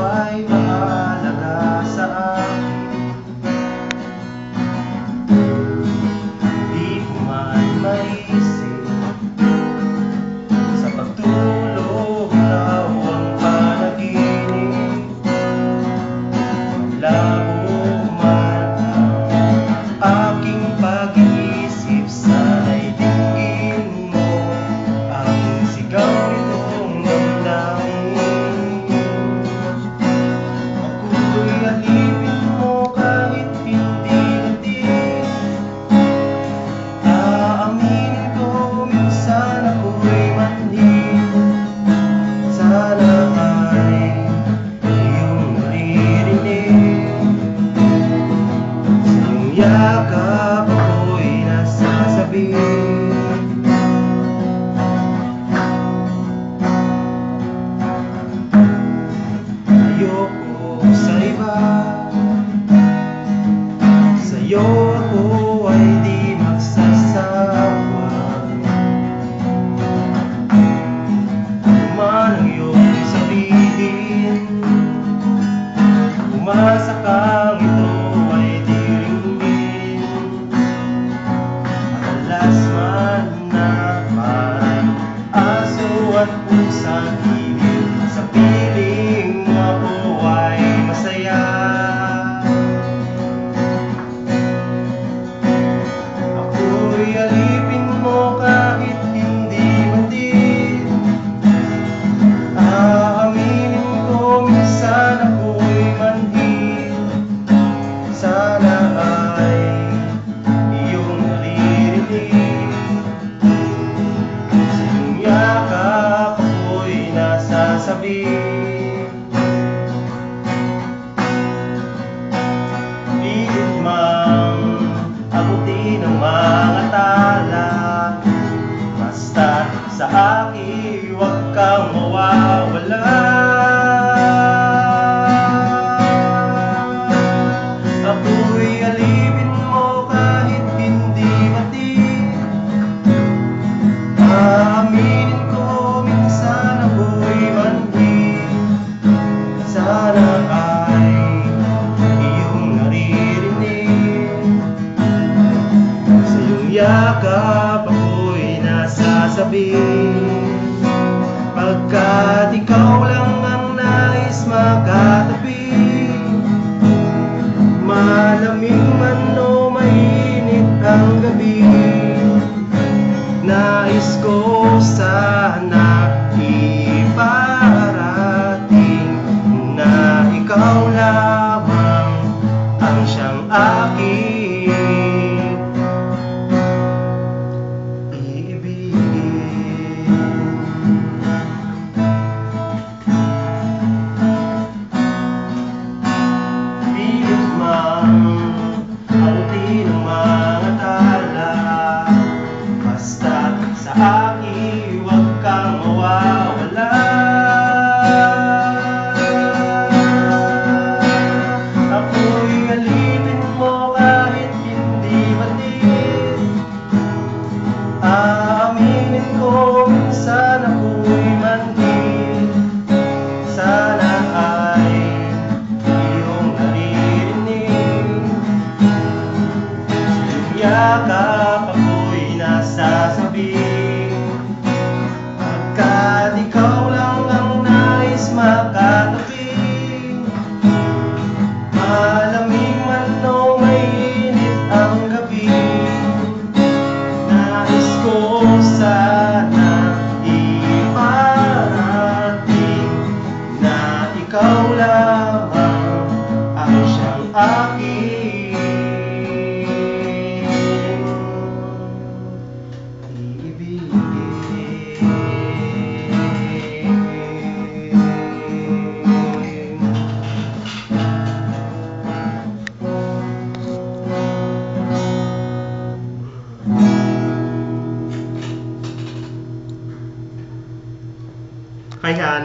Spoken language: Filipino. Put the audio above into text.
my mind. yakap ako'y nasasabihin. time. me. tabi Pagkat ikaw lang ang nais makatabi Malamig man o mainit ang gabi Nais ko sana iparating Na ikaw lang. akan พยาน